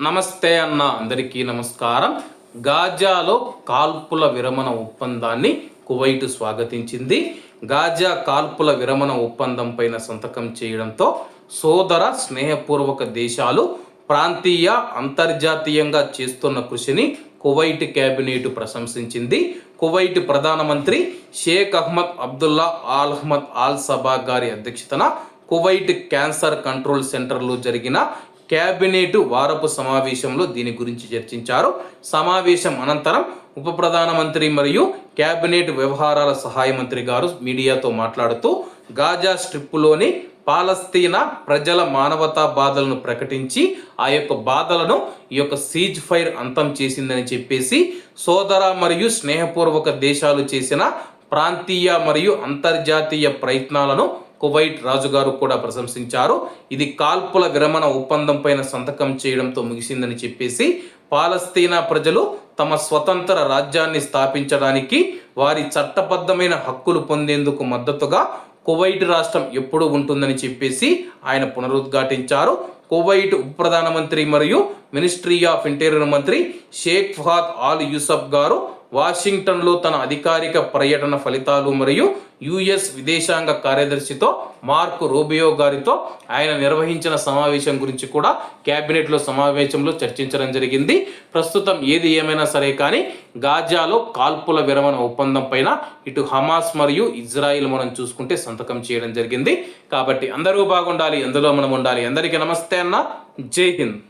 నమస్తే అన్న అందరికీ నమస్కారం. గాజాలో కాల్పుల విరమణ ఒప్పందాన్ని కువైట్ స్వాగతించింది. గాజా కాల్పుల విరమణ ఒప్పందం పైన సంతకం చేయడంతో సోదర స్నేహపూర్వక దేశాలు ప్రాంతీయ అంతర్జాతీయంగా చేస్తున్న కృషిని కువైట్ కేబినెట్ ప్రశంసించింది. కువైట్ ప్రధానమంత్రి Sheikh Ahmad Abdullah Al Ahmad Al Sabah గారి అధ్యక్షతన కువైట్ క్యాన్సర్ కంట్రోల్ సెంటర్లో జరిగిన కేబినెట్ వారపు సమావేశంలో దీని గురించి చర్చించారు. సమావేశం అనంతరం ఉప ప్రధానమంత్రి మరియు కేబినెట్ వ్యవహారాల సహాయ మంత్రి గారు మీడియాతో మాట్లాడుతూ గాజా స్ట్రిప్లోని పాలస్తీనా ప్రజల మానవతా బాధలను ప్రకటించి ఆ యొక్క బాధలను ఈ యొక్క సీజ్ ఫైర్ అంతం చేసిందని చెప్పేసి సోదర మరియు స్నేహపూర్వక దేశాలు చేసిన ప్రాంతీయ మరియు అంతర్జాతీయ ప్రయత్నాలను కువైట్ రాజుగారు కూడా ప్రశంసించారు. ఇది కాల్పుల విరమణ ఒప్పందం పైన సంతకం చేయడంతో ముగిసిందని చెప్పేసి పాలస్తీనా ప్రజలు తమ స్వతంత్ర రాజ్యాన్ని స్థాపించడానికి వారి చట్టబద్ధమైన హక్కులు పొందేందుకు మద్దతుగా కువైట్ రాష్ట్రం ఎప్పుడు ఉంటుందని చెప్పేసి ఆయన పునరుద్ఘాటించారు. కువైట్ ఉప ప్రధానమంత్రి మరియు మినిస్ట్రీ ఆఫ్ ఇంటీరియర్ మంత్రి షేక్ ఫహాద్ ఆల్ యూసఫ్ గారు వాషింగ్టన్లో తన అధికారిక పర్యటన ఫలితాలు మరియు యుఎస్ విదేశాంగ కార్యదర్శితో మార్క్ రూబియో గారితో ఆయన నిర్వహించిన సమావేశం గురించి కూడా క్యాబినెట్లో సమావేశంలో చర్చించడం జరిగింది. ప్రస్తుతం ఏది ఏమైనా సరే కానీ గాజాలో కాల్పుల విరమణ ఒప్పందం పైన ఇటు హమాస్ మరియు ఇజ్రాయిల్ మనం చూసుకుంటే సంతకం చేయడం జరిగింది. కాబట్టి అందరూ బాగుండాలి అందులో మనం ఉండాలి. అందరికీ నమస్తే అన్న. జై హింద్.